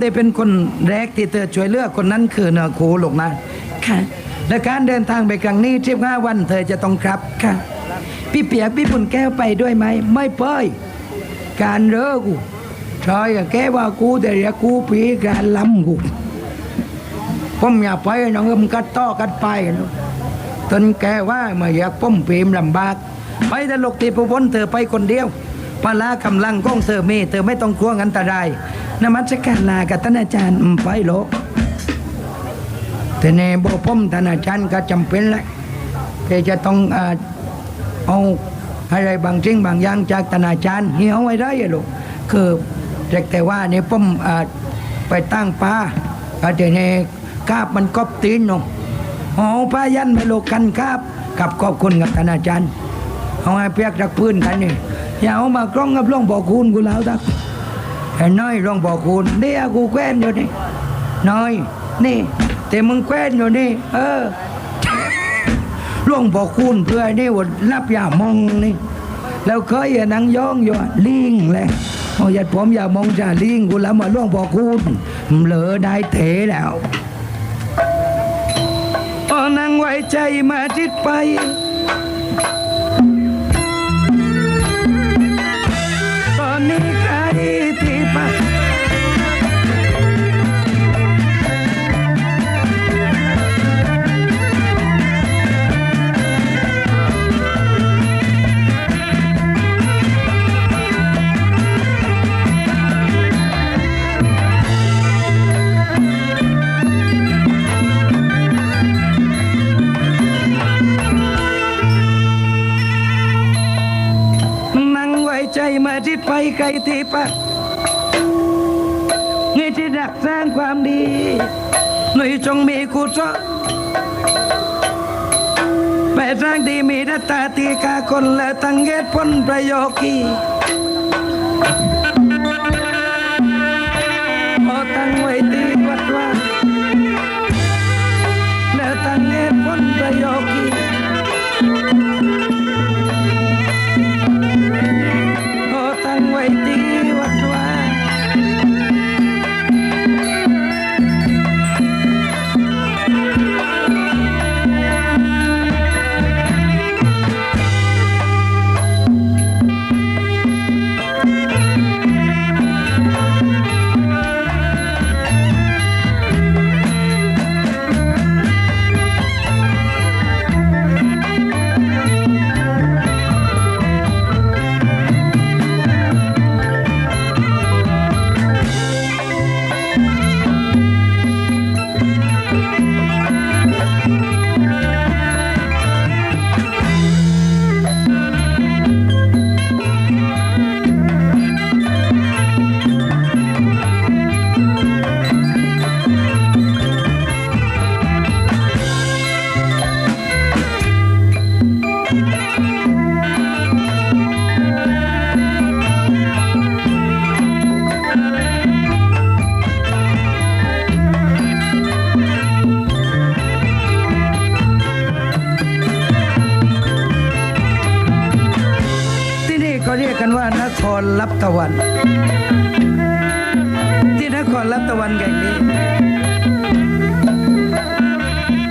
ที่เป็นคนแรกที่เธอช่วยเหลือกคนนั้นคือเนื้อคูลูกนะ ค่ะ และการเดินทางไปครั้งนี้ทิบห้าวันเธอจะต้องครับค่ะ พี่เปียกพี่ปุ่นแก้วไปด้วยไหม ไม่เป้ยการเลิกกูชอยกับแกว่ากูแต่เรียกกูปีการล้ำกูผมอย่าไปน้องเอิมกัดต่อกัดไปนะตนแกว่าไมาอยากป้มปีมลำบาก ไปตลกตีผู้พ้นเธอไปคนเดียว พลากำลังก้องเธอมีเธอไม่ต้องกลัวอันตรายนมัสการลากับท่านอาจารย์อืมไปโลกแต่ในบ่ผมท่านอาจารย์ก็จำเป็นแหละที่จะต้องเอาอะไรบางสิ่งบางอย่างจากท่านอาจารย์เหี่ยวไว้ได้ลูกคือแต่แต่ว่าเนี่ยผมเอ่อไปตั้งปลาก็จะในกาบมันกอบตีนเนาะเอาป้ายันไปโลกกันกาบกับขอบคุณกับท่านอาจารย์เอาให้เปียกจากพื้นกันนี่ อย่าเอามากล้องกับล่องบอกคุณกูแล้วทักไอ้น้อยล่องบอกคุณเดี๋ยวกูแกล้นอยู่นี่น้อยนี่แต่มึงแควนอยู่นี่เออล่วงบอกคุณเพื่อนี่ว่ารับอย่ามองนี่แล้วเคยนังย่องอยู่ลิงแหละโอ้ยาผมอย่ามองจะลิงกูแล้วมาล่วงบอกคุณเหลือได้เทแล้วโอ้นางไว้ใจมาทิดไป ไกลที่ปะนี่ที่ดักสร้างความดี หนุ่ยจงมีกุศลไปสร้างดีมีดัตตาตีกาคนและตั้งเหตุผลประโยคีะวัน ที่นครลับตะวันแห่งนี้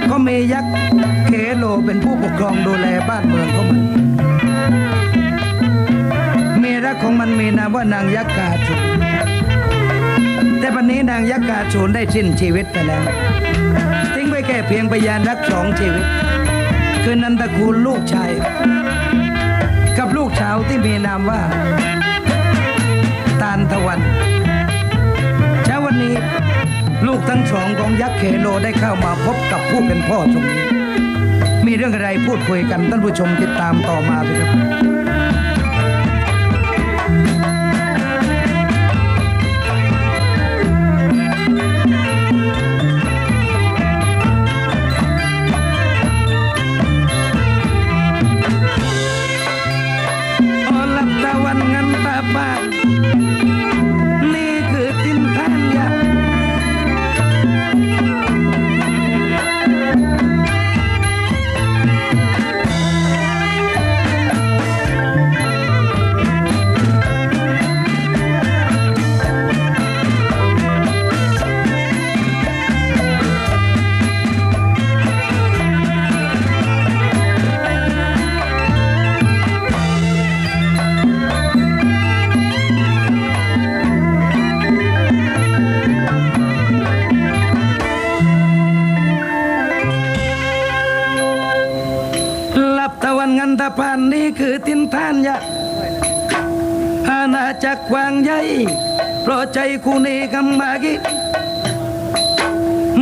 ก็มียักษ์เคโลเป็นผู้ปกครองดูแลบ้านเมืองของมันเมีรักของมันมีนามว่านางยักษ์กาชูแต่ปัจนนี้นางยักษ์กาชูได้สิ้นชีวิตไปแล้ว ทิ้งไว้แค่เพียงพยานรักสองชีวิต คือนันตคูลลูกชายกับลูกสาวที่มีนามว่า ทั้งสองของยักษ์เคโลได้เข้ามาพบกับผู้เป็นพ่อตรงนี้ มีเรื่องอะไรพูดคุยกันท่านผู้ชมติดตามต่อมาเลยครับ ใจคู่นี้กำมากิ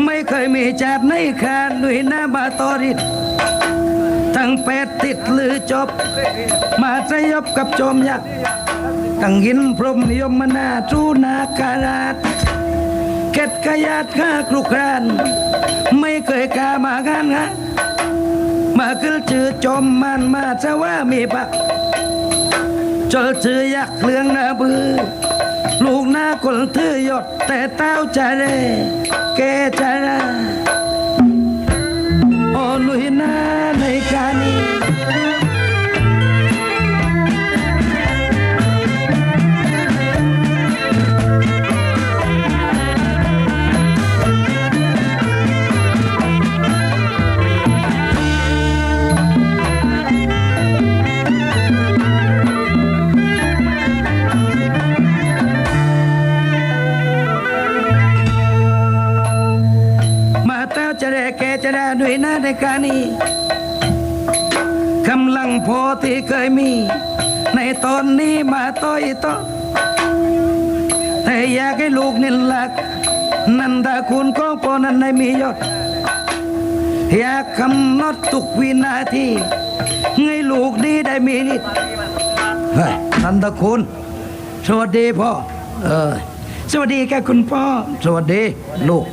ไม่เคยมีจาดในขาดด้วยหน้าบาตอริดทั้งเป็ดติดหรือจบ มาสยบกับโจมยักษ์ตั้งหินพรมนิยมมนาจูนาการาชเก็ดขยาดข้ากรุกราน ไม่เคยกล้ามางานงะมาขึ้นชื่อจอมมันมาจะว่ามีปักจอชื่อยักษ์เลืองนาบือ ลูกหน้าคนทื่อยด แต่เต้าจะเรแกจะราโอ้ลุยหน้าในการนี้ หน้าในการนี้กำลังพอที่เคยมี ในตอนนี้มาต้อยต่อแต่อยากให้ลูกนี่หลัก นันดาคุณก็พอนั้นได้มียศอยากกำหนดทุกวินาทีให้ลูกนี้ได้มีนิดเฮ้ยนันดาคุณ สวัสดีพ่อเออสวัสดีค่ะคุณพ่อ สวัสดีลูก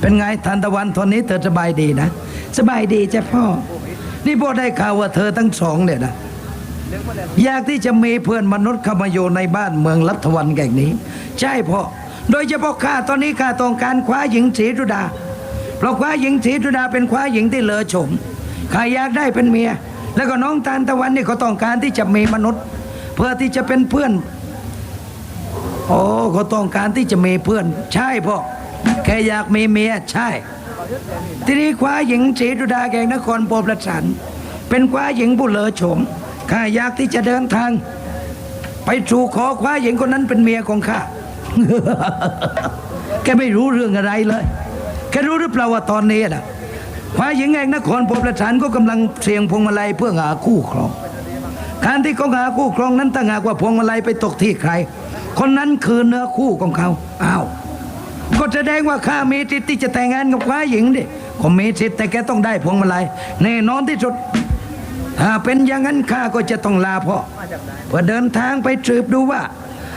เป็นไงทันตะวันตอนนี้เธอสบายดีนะ สบายดีจ้ะพ่อ นี่พ่อได้ข่าวว่าเธอทั้งสองเนี่ยนะอยากที่จะมีเพื่อนมนุษย์เข้ามาอยู่ในบ้านเมืองลัทวันแก่งนี้ ใช่พ่อ โดยเฉพาะข้าตอนนี้ข้าต้องการคว้าหญิงศรีธุดา เพราะคว้าหญิงศรีธุดาเป็นคว้าหญิงที่เลอโฉมข้าอยากได้เป็นเมีย แล้วก็น้องทานตะวันนี่ก็ต้องการที่จะมีมนุษย์ เพื่อที่จะเป็นเพื่อน โอ้เขาต้องการที่จะมีเพื่อน ใช่พ่อ ค่อยากมีเมียใช่ทีนี้คว้าหญิงศรีดุดาแกงนครโปรประสัน เป็นคว้าหญิงผู้เลอโฉมข้าอยากที่จะเดินทาง ไปสู่ขอคว้าหญิงคนนั้นเป็นเมียของข้าแกไม่รู้เรื่องอะไรเลยแกรู้หรือเปล่าว่าตอนนี้นะคว้าหญิงแห่งนครโปรประสันก็กำลังเสี่ยงพวงมาลัยเพื่อหาคู่ครองการที่เขาหาคู่ครองนั้นต่างหากว่าพวงมาลัยไปตกที่ใคร คนนั้นคือเนื้อคู่ของเขาอ้าว ก็แสดงว่าข้ามีสิทธิ์ที่จะแต่งงานกับควายหญิงดิก็มีสิทธิ์แต่แกต้องได้พวงมาลัยแน่นอนที่สุด ถ้าเป็นอย่างนั้นข้าก็จะต้องลาพ่อเพื่อเดินทางไปสืบดูว่า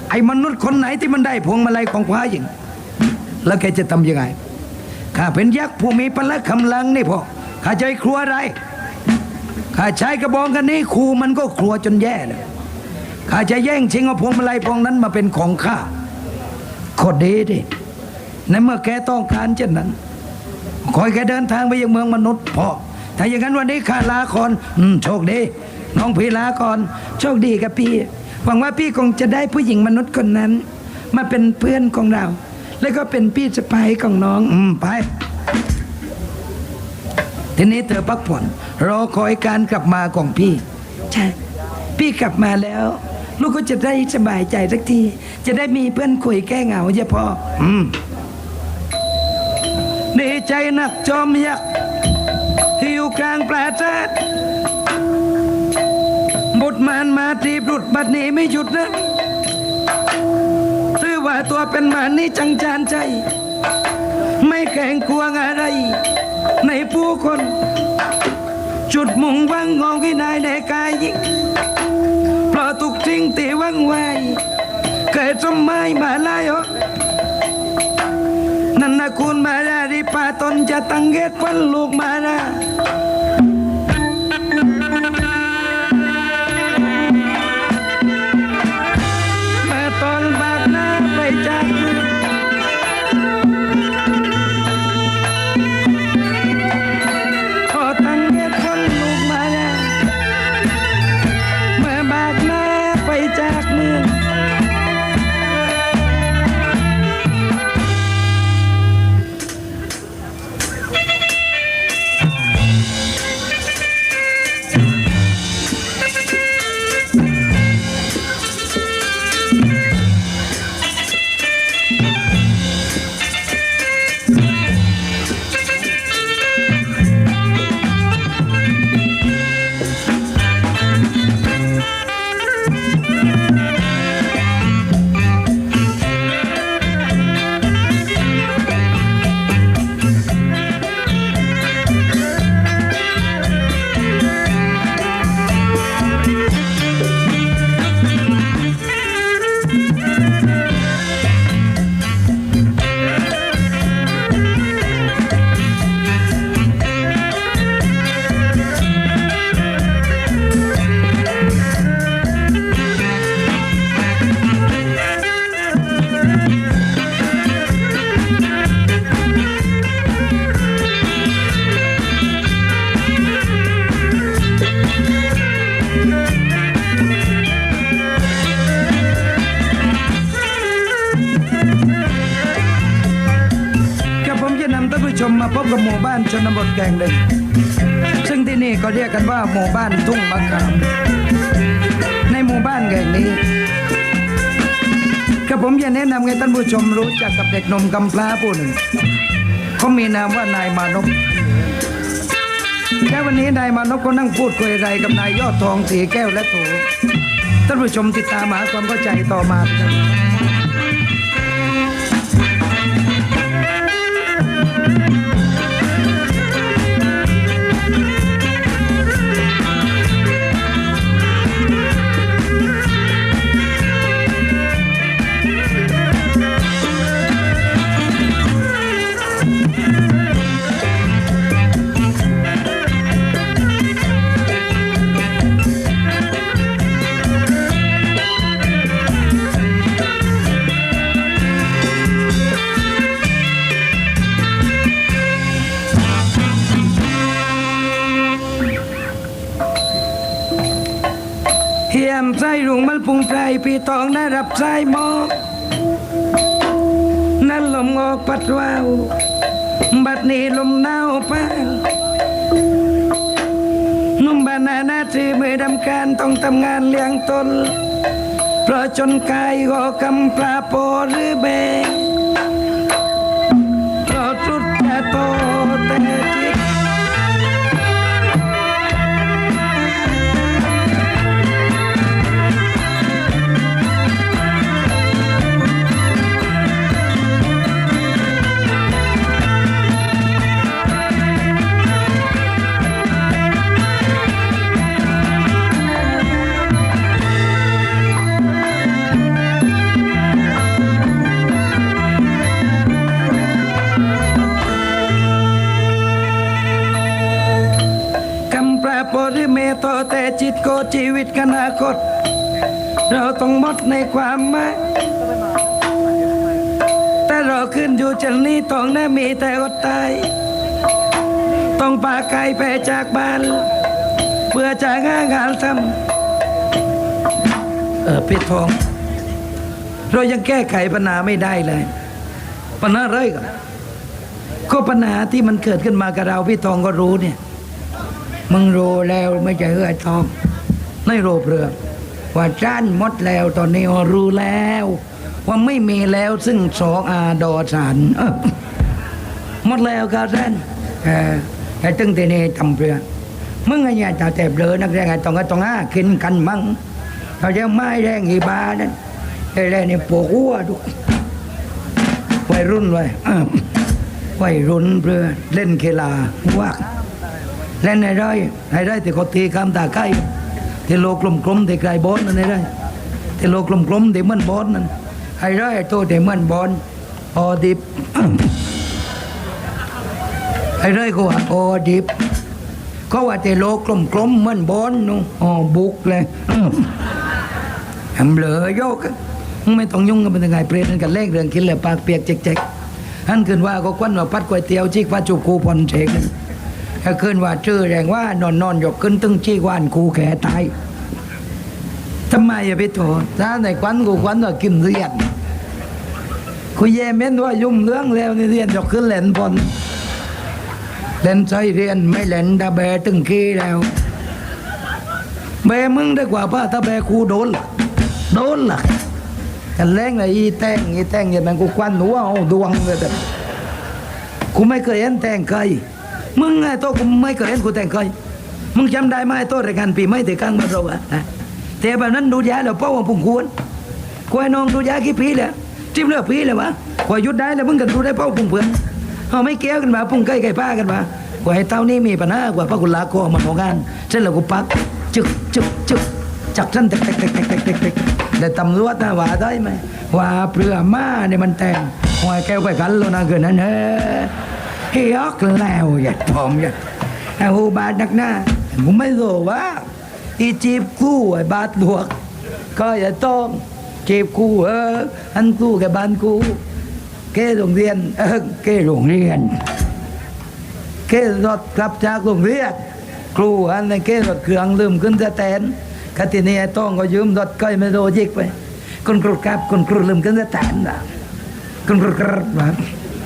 ไอ้มนุษย์คนไหนที่มันได้พวงมาลัยของควายหญิง แล้วแกจะทำยังไงข้าเป็นยักษ์ผู้มีพละกำลังนี่พ่อข้าจะครัวอะไรข้าใช้กระบองกันนี้ครูมันก็ครัวจนแย่เลยข้าจะแย่งชิงเอาพวงมาลัยพวงนั้นมาเป็นของข้าโคตรดีดิ ในเมื่อแกต้องการเช่นนั้น ขอให้แกเดินทางไปยังเมืองมนุษย์พอถ้าอย่างนั้นวันนี้ข้าลาก่อนอืมโชคดี น้องพี่ลาก่อนโชคดีกับพี่ หวังว่าพี่คงจะได้ผู้หญิงมนุษย์คนนั้น มาเป็นเพื่อนของเรา แล้วก็เป็นพี่สะใภ้ของน้อง อืมไป ทีนี้เธอพักผ่อนรอคอยการกลับมาของพี่ ใช่ พี่กลับมาแล้ว ลูกก็จะได้สบายใจสักที จะได้มีเพื่อนคุยแก้เหงาเฉพาะอืม ดีใจนักจอมยักษ์ที่อยู่กลางปราสาทบุตรมารมาทีบุตรบัดนี้ไม่หยุดนะถือว่าตัวเป็นมารนี่จังจานใจ ไม่แข่งกลัวอะไร ในผู้คน จุดมุ่งวังงองให้นายในกายยิงเพราะทุกสิ่งที่หวังไวเกิดสมัยมาลายเหอนันนะคุณมาดาริปาตนจะตั้งเกตวันลูกมาดามาตอนบากหน้าไปจากเมืองขอตั้งเกตวันลูกมาดามาบากหน้าไปจากเมือง แห่งหนึ่ง ซึ่งที่นี่ก็เรียกกันว่าหมู่บ้านทุ่งมะขาม ในหมู่บ้านแห่งนี้กระผมจะแนะนำให้ท่านผู้ชมรู้จักกับเด็กนมกำพร้าผู้หนึ่งเขามีนามว่านายมานพและวันนี้นายมานพก็นั่งพูดคุยอะไรกับนายยอดทองสีแก้วและโถท่านผู้ชมติดตามหาความเข้าใจต่อมาครับ เฮียมไส้รุงมันพุงไพรปีตองน่ารับไส้หมอกนั่นลมงอกปัดวาวบัดนี้ลมหนาวป้านุ่มบานาหน้าที่มือดำการต้องทำงานเลี้ยงตนเพราะจนกายก็กำปลาโปหรือเบเคต เราต้องหมดในความหมายแต่เราขึ้นอยู่จันนี้ต้องน่ามีแต่อดตาย ต้องปาไกลไปจากบ้าน เพื่อจะหางานทำเออพี่ทอง เรายังแก้ไขปัญหาไม่ได้เลย ปัญหาอะไรกันก็ปัญหาที่มันเกิดขึ้นมากับเราพี่ทองก็รู้เนี่ย มึงรู้แล้วไม่ใช่เอื้อทอง ไม่รู้เรือว่าจ้านมดแล้วตอนนี้รู้แล้ว ว่าไม่มีแล้วซึ่งสองอาดอสันมดแล้วครับท่านเออแต่ตึงทีนี้ทำเพื่อมึงไงเนี่ยจะแต่เบลอนักเรียนไงต้องก็ต้องอ้ากินกันมั่งเขาจะไม่แรงอีบานั่นไอ้แรงนี่ปวดหัวดูวัยรุ่นเลยวัยรุ่นเพื่อเล่นกีฬาวักเล่นในไร่ในไอร่ที่เขาตีคำตาไก่ เทโลกลมๆที่ไกลบอลนั่นในไร่ที่โลกลมๆที่เหมันบอลนั่นไอ้ไร่โตที่เหมันบอลออดิบไอ้ไร่ก็ว่าออดิบเขาว่าเทโลกกลมๆเหมันบอลนู่อ๋อบุกเลยทำเหลือโยกไม่ต้องยุ่งกันเป็นยังไงเปรตกันเล่งเรื่องกินเลยปากเปียกเจ๊กๆอันขึ้นว่าก็ควันว่าพัดก๋วยเตี๋ยวชิกฟ้าจุกคูพอนเชก ถ้าขึ้นว่าชื่อแรงว่านอนนอนๆยกขึ้นตึงชี้ว่านกูแขตายทำไมอย่าไปโทษถ้าในควันกูควันว่ากินเรียนกูแย่เม้นว่ายุ่งเรื่องแล้วนี่เรียนยกขึ้นเล่นบอลเล่นใจเรียนไม่เล่นตาแบตึงขี้แล้วแบมึงได้กว่าป้าถ้าแบครูโดนล่ะโดนล่ะกันแรงเลยอีแตงอีแตงอย่างนั้นกูควันหัวเอาดวงเลยแต่กูไม่เคยเห็นแตงใคร มึงไงโตกูไม่เคยเห็นกูแต่งใครมึงจำได้ไหมไอ้โตรายการปีไม่แต่กลางบ้านเราอะฮะแต่แบบนั้นดูยาแล้วเป้าว่าผมควรกูไอ้น้องดูยากี่ปีแล้วจิ้มเลือกปีแล้ววะกูหยุดได้แล้วมึงกันดูได้เป้าปุ่งเพื่อนเอาไม่เกี่ยวกันมาปุ่งใกล้ไก่ป้ากันมากูไอ้เต้านี่มีปัญหากว่าพระกุลาโกมันของงานเสร็จแล้วกูปักจึกจึกจึกจักท่านเตกเตกเตกเตกเตกเตกเตกแต่ตำรวจนะว่าได้ไหมว่าเปลือม้าเนี่ยมันแต่งหอยแก้วไปกันแล้วนะเกินนั้นเฮ้ เฮียกแล้วอย่าทอมอย่าเอาบาดนักหน้ากูไม่รู้ว่าอีจีบกู้ไอ้บาดหลวกก็อย่าต้องจีบกู้เอออันกู้แกบ้านกูเก้โรงเรียนเออเก้โรงเรียนเก้รถกลับจากโรงเรียนครูอันนั้นเก้รถเครื่องลืมขึ้นสแตนคตินี้ไอ้ต้องก็ยืมรถก้อยไม่โดยิกไปคนครูครับคนครูลืมขึ้นสแตนนะคนครูครับ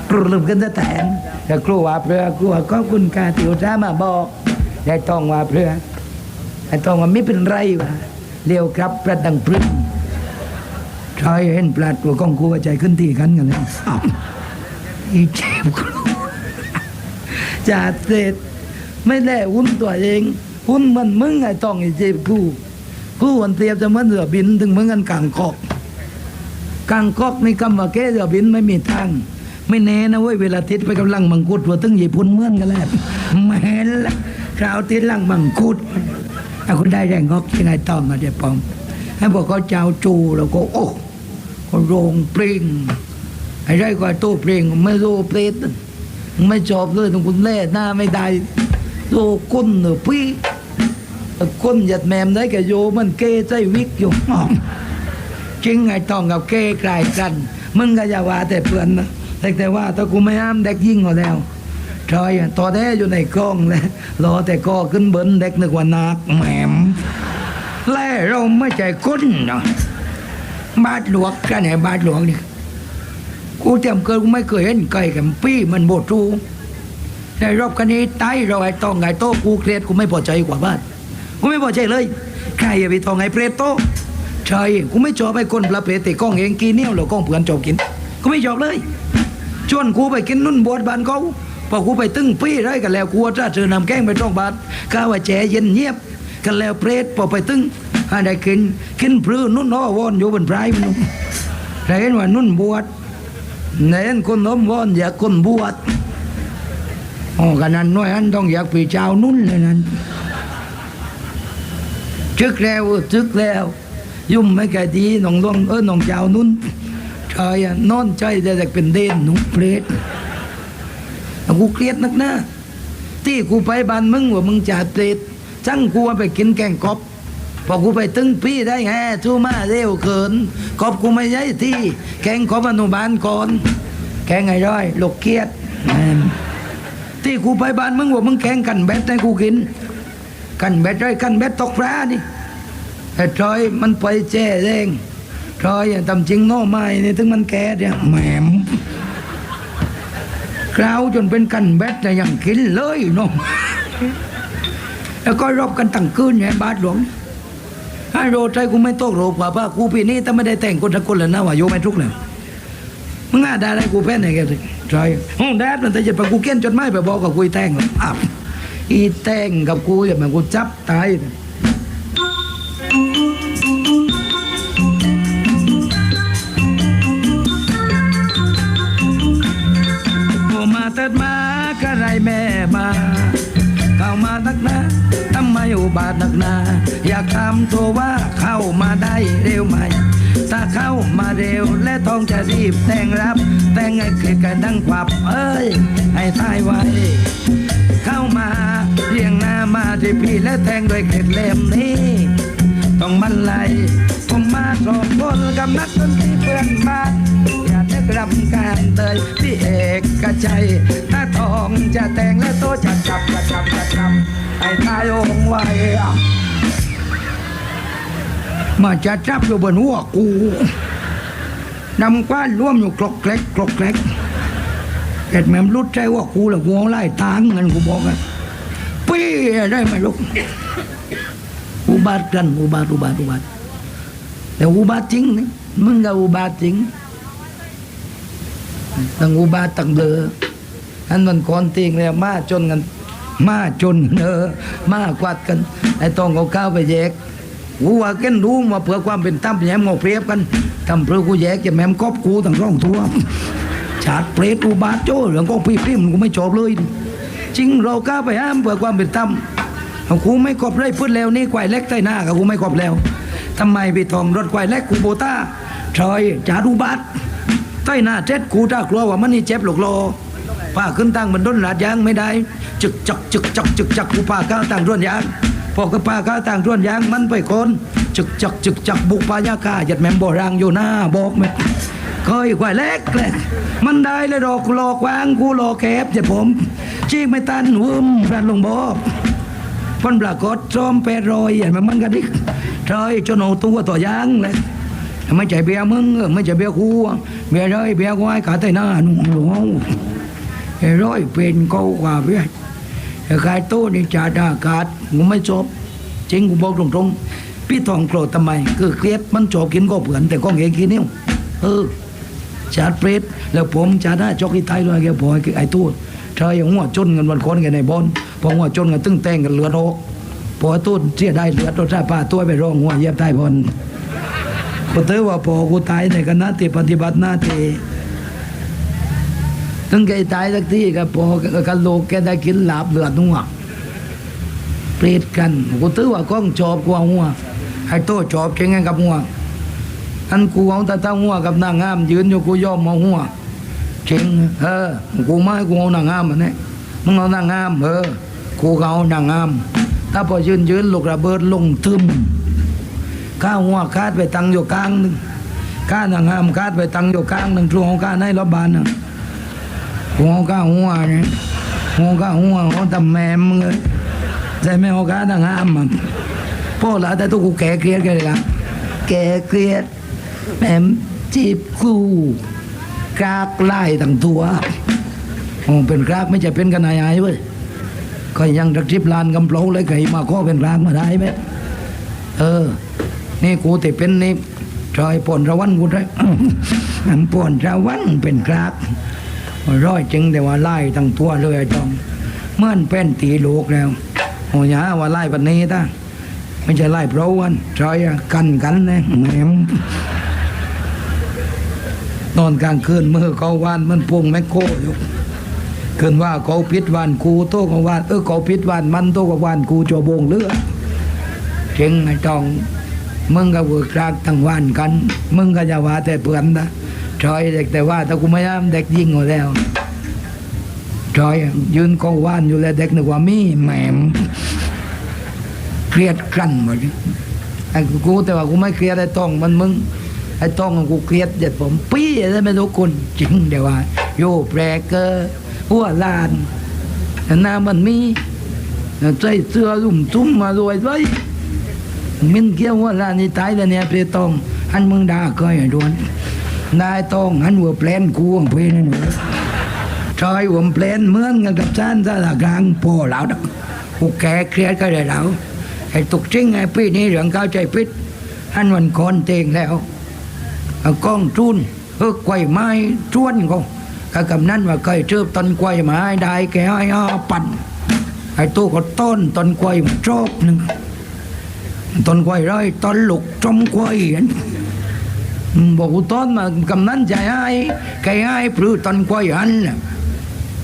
แบบปลุกกันจะแตนแต่ครูว่าเพื่อกลัวก็คุณกาติวจ้ามาบอกยายต้องว่าเพื่อไอ้ต้องว่าไม่เป็นไรวะเลี้ยวครับประดังพรึ้งชายเห็นปลาตัวกองกูว่ใจขึ้นที่กันกันแล้วอ้าวอีเจ็บครูจ่าเสร็จไม่ได้หุ้นตัวเองหุ้นมันมึงไอ้ต้องไอ้เจ็บกูกูวันเตียบจะเหมันเรือบินถึงมึงกันกลางกอกกลางกอกในคำว่าแกเรือบินไม่มีทาง ไม่แน่นะเว้ยเวลาทิศไปกำลังมังคุดว่าตึ้งญี่ปุ่นเมือนกันแหละแม่นละคราวทิศลังมังคุดถ้าคุณได้แรงงอกยังไงต้องอะเดี๋ยวปองให้บอกเขาเจ้าจูแล้วก็โอ้เขาโรงเปล่งไอ้ไรก็ตู้เปล่งไม่รู้เปรตไม่จบเลยตรงคุณเล่หน้าไม่ได้โลก้นเหนือพี่ก้นหยัดแมมได้แกโยมันเกใจวิกอยู่อ้อจริงไงต้องกับเก้กลายกัน มึงก็อย่าว่าแต่เพื่อนนะ แต่แต่ว่าถ้ากูไม่ห้ามเด็กยิ่งกว่าแล้วชอยต่อแท้อยู่ในกล้องเลยรอแต่ก็ขึ้นเบิ้นเด็กนึกว่านักแหมมแล่เราไม่ใจก้นเนาะบาดหลวงกันไหนบาดหลวงนี่กูจำเกินกูไม่เคยเห็นไก่กับปี้มันโบจูในรอบกันนี้ไตเราไอ้ต้องไงโต้กูเครียดกูไม่พอใจกว่าบ้านกูไม่พอใจเลยใครอย่าไปทองไอ้เปรตโตใช่กูไม่ชอบไอ้คนประเภทแต่กล้องเองกีเนี่ยวหรือกล้องเพื่อนจบกินกูไม่ชอบเลย ชวนกูไปกินนุ่นบวชบ้านเขาพอกูไปตึ้งปี้ไรกันแล้วกูจะเจอนำแกงไปตรงบาทก้าวว่าแจเย็นเงียบ กันแล้วเปรตพอไปตึ้งให้ได้กินกินพลื้นุ่นอ้อวอนอยู่บนไพรมันได้เห็นว่านุ่นบวชได้เห็นคนน้มวอนอยากคนบวชอ๋อกันนั้นน้อยอันต้องอยากปีเจ้านุ่นเลยนั้นจึกแล้วจึกแล้ว ยุ่มไม่แก่ดีน้องลวงเออน้องเจ้านุ่น ชายอะนอนใจแต่แต่เป็นเด่นหนุ่มเปรตแล้วกูเครียดนักหน้าที่กูไปบ้านมึงว่ามึงจ่าเปรตจังกูว่าไปกินแกงกบพอกูไปตึงพี่ได้ไงทูมาเร็วเกินกบกูไม่ย้ายที่แกงกบอนุบาลก่อนแกงไงร้อยลูกเกียดที่กูไปบ้านมึงว่ามึงแกงกันแบดให้กูกิน กันแบดได้กันแบดตกปลานี่แต่ทอยมันไปแจ้แรง ทอยอะทำจริงโน่ไม้นี่ถึงมันแก่เนี่ยแหมมกราวจนเป็นกันแบดแต่ยังกินเลยน้องแล้วก็รบกันตั้งคืนเนี่ยบาทหลวงให้โรใจกูไม่ตกโรกว่าป้ากูปีนี้ถ้าไม่ได้แต่งคนสักคนเลยนะว่าโยไม่ทุกเลยมึงง่าได้อะไรกูแพ้ไหนแกสิทอยห้องแดดมันแต่จะไปกูเกี้ยนจดไม้ไปบอกกับกูแต่งเลยอ้าวอีแต่งกับกูอย่ามากูจับตาย แม่มาเข้ามานักหนาทำไมอุบาทนักหนา อยากทำตัวว่าเข้ามาได้เร็วไหม ถ้าเข้ามาเร็วและต้องจะรีบแต่งรับ แต่งให้เกิดกันดังควับเอ้ย ให้ทายไว้ เข้ามาเรียงหน้ามาที่พี่และแทงด้วยเกล็ดเล่มนี้ต้องมันไหลผมมาสองคนกับนักดนตรีเพื่อนบ้านอย่า รำการเตยพี่เอกกระใจถ้าทองจะแต่งและโตจะจับจะจับจะจับไอ้ทายองไว้มาจะจับอยู่บนหัวกูนำกว้านร่วมอยู่กรอกแกรกกรอกแกรกเกิดแม่มรุดใจว่ากูละกูไล่ตางเงินกูบอกกันปี้ได้ไหมลูกอุบาทกันอุบาทอุบาทอุบาทแต่อุบาทจริงนี่มึงก็อุบาทจริง ตั้งอุบาตั้งเบลออันมันก่อนติงเลยมาจนกันมาจนเนอมากวาดกันไอ้ต้องเอาข้าวไปแยกกูว่าเกันรู้มาเพื่อความเป็นตั้มแยมงอเปรียบกันทำเพื่อกูแยกจะแม่มกอบกูตั้งร่องทัวชาติเปรตอุบาทโจ้เรื่องก็พี่พี่มันกูไม่ชอบเลย จริงเราก้าไปห้ามเพื่อความเป็นตั้มเอากูไม่กอบเลยพูดแล้วนี่ควายเล็กใต้หน้ากับกูไม่กอบแล้วทำไมไปทองรถควายเล็กกูโบต้าชอยจารุบัต ใต้หน้าเจ็ดกูถ้ากลัวว่ามันนี่เจ็บหลกโลป้าขึ้นตั้งมันด้นหลาดยางไม่ได้ จึกจักจึกจักจึกจักกูป้าก้าวตั้งร่วนยางพอกับป้าก้าวตั้งร่วนยางมันไปคนจึกจักจึกจักบุกปายากาหยัดแมมโบรางอยู่หน้าบอกไหมเคยควายเล็กเลยมันได้เลยดอกกูรอกวางกูรอแคบจะผมจี้ไม่ตันวึมพระลงบอก phân là có trôm pe rồi vậy mà mình cái đi trời cho nó tu ตัวอยางเลย ไม่ใช่เบียมึงไม่ใช่เบียคูเบียร์ร้อยเบียร์กูให้ขาแต่หน้าหนุ่มหลวงไอ้ร้อยเป็นเขากว่าเบียร์ไอ้กายโต้นี่จ่าดากาศกูไม่ชอบจริงกูบอกตรงๆพี่ทองโกรธทำไม คือเครียดมันชอบกินก็เผื่อนแต่ก็เองกินนิ้วเออชาดเปรตแล้วผมชาดหน้าจอกอีไทยเลยแกบอกให้ไอ้ตู้ชายหัวจนกันวันคนกันในบอนพอหัวจนกันตึ้งแต่งกันเลือดออกพอตู้เสียได้เลือดรถชาป้าตัวไปร้องหัวเยียบใต้บอล พอเตอว่าพอกูตายในคณะที่ปฏิบัติหน้าที่ตั้งแกตายสักทีก็พอกันโลกแกได้กินลาบเลือดนัวเปรตกันกูตื้อว่าก้องจอบกว่าหัวไอ้โต้จอบเก่งงกับหัวอันกูเอาแต่ตั้งหัวกับนางงาม ยืนอยู่กูยอมมาหัวเก่งเออกูไม่กูเอานางงามมันเนี่ยมึงเอานางงามเออกูก็เอานางงาม ถ้าพอยืนยืนลูกระเบิดลงทึม ข้าหัวคาดไปตังอยู่กลางหนึ่งข้านางงามคาดไปตังอยู่กลางหนึ่งช่วงของข้าในรบบานน่ะกูเอาข้าหัวเนี่ยกูเอาข้าหัวเขาทำแม่มึงเลยใจไม่เอาข้านางงามมันพ่อละแต่ตัวกูแก่เกลียดกันเลยละแกเกลียดแม่มจีบกูกรากไล่ทั้งตัวโอ้เป็นกรากไม่ใช่เป็นกันนายายเว้ยก็ยังรักทิบลานกำเปลาเลยไก่มาข้อเป็นกรากมาได้ไหมเออ นี่กูแต่เป็นนี่ชอยปนระวันกูได้อันปนระวันเป็นกรากร้อยจริงแต่ว่าไล่ทั้งตัวเลยไอ้จอมเมื่อนเป็นตีลูกแล้วโอ้ยาว่าไล่ปันนี้ตั้งไม่ใช่ไล่เพราะวันชอะกันกันนะแหมมนอนกลางคืนเมื่อเขาวานมันพวงแมคโคอยู่คืนว่าเขาพิษวานกูโตกับวานเออเขาพิษวานมันโตกับวานกูจอบงเลือดเจงไอ้ตอง มึงก็เวิร์กรากทั้งวันกัน มึงก็จะว่าแต่เพื่อนนะชอยเด็กแต่ว่าถ้ากูไม่ยามเด็กยิ่งหมดแล้วชอยยืนกองวานอยู่แล้วเด็กนึกว่ามีแหมมเครียดกลั้นหมดไอ้กูแต่ว่ากูไม่เครียดไอ้ต้องมันมึงไอ้ต้องกูเครียดเด็ดผมปี้ได้ไม่รู้คนจริงเดี๋ยวว่า โยแปรเกอร์หัวลานหน้ามันมีใส่เสื้อลุ่มทุ่มมารวยไว้ มินเกี้ยวหัวลานี่ตายแล้วเนี่ยเพตองอันมึงด่าก็อย่าดวนนายตองอันหัวแปลนกูของเพนหนูชอยหัวแปลนเหมือนกันกับชานสารกลางโพเหล่าดอกกูแก่เครียดก็ได้แล้วไอ้ตุกจริงไอ้พี่นี่เรื่องเข้าใจพิษอันวันคอนเตงแล้วกล้องจุนเออไกวไม้ชวนก็ก็กำนั้นว่าเคยเจอต้นไกวไม้ได้แกให้อาปั่นไอ้ตู้ก็ต้นต้นไกวมาจบหนึ่ง ต้นไกวไรต้นลูกจมไกวอันอืมบอกกูต้นมากำนั้นใจให้แกให้ปลื้ต้นไกวอัน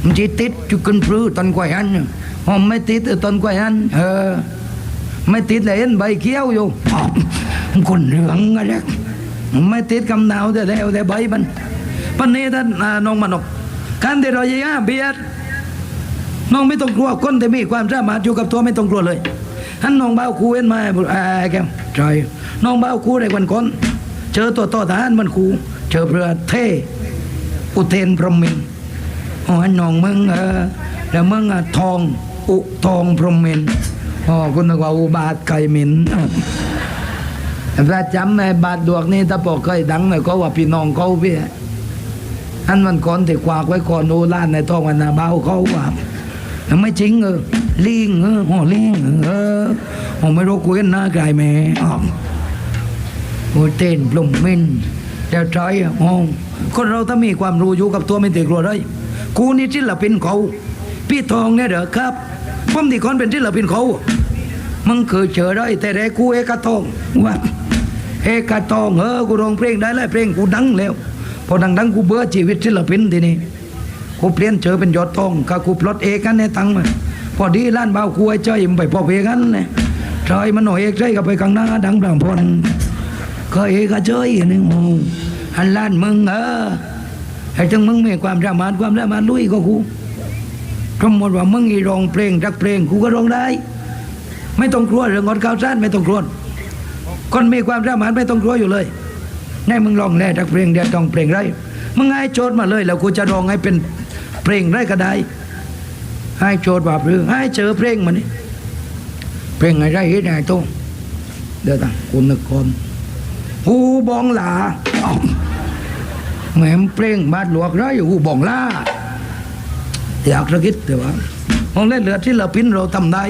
มันจะติดจุกันปลื้ต้นไกวอันหอมไม่ติดต้นไกวอันเออไม่ติดเลยเห็นใบเขียวอยู่อ้าวคนเหลืองอะไรไม่ติดกำนาวแต่แล้วแต่ใบมันปันนี้ท่านน้องมนกการที่เราย่าเบียดน้องไม่ต้องกลัวคนที่มีความสามารถอยู่กับตัวไม่ต้องกลัวเลย ฮันน้องเบ้าครูเห็นไหมอ่าแกมใช่น้องเบ้าครูในวันก่อนเจอตัวต่อทหารมันครูเจอเรือเทอุเทนพรหมินทร์อ๋อน้องมึงเออแล้วมึงอะทองอุทองพรหมินทร์อ๋อคุณนึกว่าอุบาทไก่หมินพระจำในบาทดวกนี่ถ้าบอกเคยดังเลยก็ว่าพี่น้องเขาพี่อันมันก่อนที่ควากไว้ก่อนโอลานในท้องวันนาเบาเขาว่าไม่จริงเออ ลิงเอออ๋อลิงเออผมไม่รู้กูเห็นหน้ากายแม่ออโอ้เต้นปลุ่มมินแล้วใจอะอ๋อคนเราถ้ามีความรู้อยู่กับตัวไม่ติดกลัวเลยกูนี่ศิลปินเขาพี่ทองเนี่ยเด้อครับผมที่คนเป็นศิลปินเขามึงเคยเจอได้แต่แรกกูเอกทองว่าเอกทองเออกูร้องเพลงได้แล้วเพลงกูดังแล้วพอดังดังกูเบื่อชีวิตศิลปินทีนี้กูเปลี่ยนเจอเป็นยอดทองก็กูปลดเอกันในตังมา พอดีล้านเบากูไอ้ใจมันไปพอเพกันเลยชอยมันหน่อยเอกใจก็ไปข้างหน้าดังบางพนก็เอกเจยนึงโอ้อันล้านมึงเออไอ้จังมึงมีความสามารถความสามารถลุยก็กูสมมติว่ามึงอีร้องเพลงรักเพลงกูก็ร้องได้ ไม่ต้องกลัวเรื่องกอดก้าวสั้นไม่ต้องกลัวคนมีความสามารถไม่ต้องกลัวอยู่เลยในมึงร้องแน่รักเพลงเดียวต้องเพลงไรมึงให้โจทย์มาเลย แล้วกูจะร้องให้เป็นเพลงไรก็ได้ ให้โจดบาปหรือให้เจอเพลงมันนี่เพลงอะไรฮิตไอ้โต้เดี๋ยวตั้งคุณนึกคนหูบองหลาแหม่เปล่งบาดหลวกร้อยหูบองล่าอยากระกิดแต่ว่าห้องเล่นเหลือที่เราพินเราทำได้